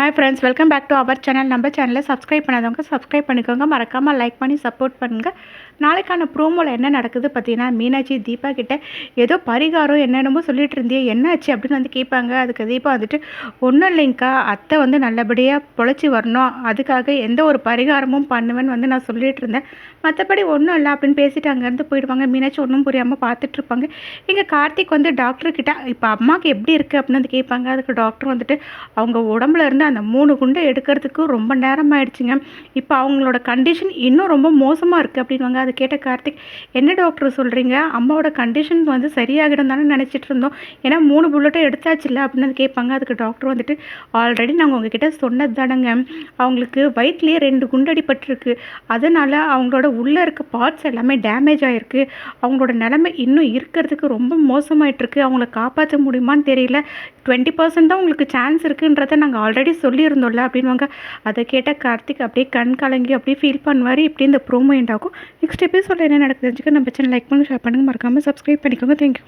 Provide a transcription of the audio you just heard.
Hi friends welcome back to our channel நம்ம சேனலை subscribe பண்ணாதவங்க சப்ஸ்கிரைப் பண்ணிக்கோங்க. மறக்காமல் லைக் பண்ணி சப்போர்ட் பண்ணுங்கள் நாளைக்கான ப்ரோமோவில் என்ன நடக்குது பார்த்தீங்கன்னா மீனாட்சி தீபா கிட்டே ஏதோ பரிகாரம் என்னென்னமோ சொல்லிட்டு இருந்தியே என்னாச்சு அப்படின்னு வந்து கேட்பாங்க. அதுக்கு தீபா வந்துட்டு ஒன்றும் இல்லைங்க்கா அத்தை வந்து நல்லபடியாக பொழைச்சி வரணும். அதுக்காக எந்த ஒரு பரிகாரமும் பண்ணுவேன்னு வந்து நான் சொல்லிட்டு இருந்தேன். மற்றபடி ஒன்றும் இல்லை அப்படின்னு பேசிட்டு அங்கேருந்து போயிடுவாங்க. மீனாட்சி ஒன்றும் புரியாமல் பார்த்துட்ருப்பாங்க இங்கே கார்த்திக் வந்து டாக்டர்கிட்ட இப்போ அம்மாவுக்கு எப்படி இருக்குது அப்படின்னு வந்து கேட்பாங்க. அதுக்கு டாக்டர் வந்துட்டு அவங்க உடம்புல இருந்து அந்த மூணு குண்டை எடுக்கிறதுக்கு ரொம்ப நேரம் ஆயிடுச்சுங்க இப்போ அவங்களோட கண்டிஷன் இன்னும் ரொம்ப மோசமாக இருக்குது அப்படின்வாங்க அதை கேட்ட கார்த்திக் என்ன டாக்டர் சொல்கிறீங்க அம்மாவோட கண்டிஷன் வந்து சரியாகிடும் தானே நினச்சிட்டு இருந்தோம். ஏன்னா மூணு புல்லட்டும் எடுத்தாச்சுல்ல? அப்படின்னு கேட்பாங்க. அதுக்கு டாக்டர் வந்துட்டு ஆல்ரெடி நாங்கள் உங்ககிட்ட சொன்னது தானங்க. அவங்களுக்கு வயிற்றுலேயே ரெண்டு குண்டடிப்பட்டிருக்கு அதனால் அவங்களோட உள்ளே இருக்க பார்ட்ஸ் எல்லாமே டேமேஜ் ஆகிருக்கு அவங்களோட நிலைமை இன்னும் இருக்கிறதுக்கு ரொம்ப மோசமாயிட்டிருக்கு அவங்கள காப்பாற்ற முடியுமான்னு தெரியல. டுவெண்ட்டி பர்சன்ட் தான் உங்களுக்கு சான்ஸ் இருக்குன்றத நாங்கள் ஆல்ரெடி சொல்லியிருந்தோம்ல அப்படின்வாங்க அதை கேட்ட கார்த்திக் அப்படியே கண் கலங்கி அப்படியே ஃபீல் பண்ணுவார். இப்படி இந்த ப்ரோமோ எண்ட் ஆகும். நெக்ஸ்ட் எபிசோட என்ன நடக்குதுன்னு நம்ம சேனல் லைக் பண்ணி ஷேர் பண்ணுங்கள் மறக்காமல் சப்ஸ்கிரைப் பண்ணிக்கோங்க தேங்க்யூ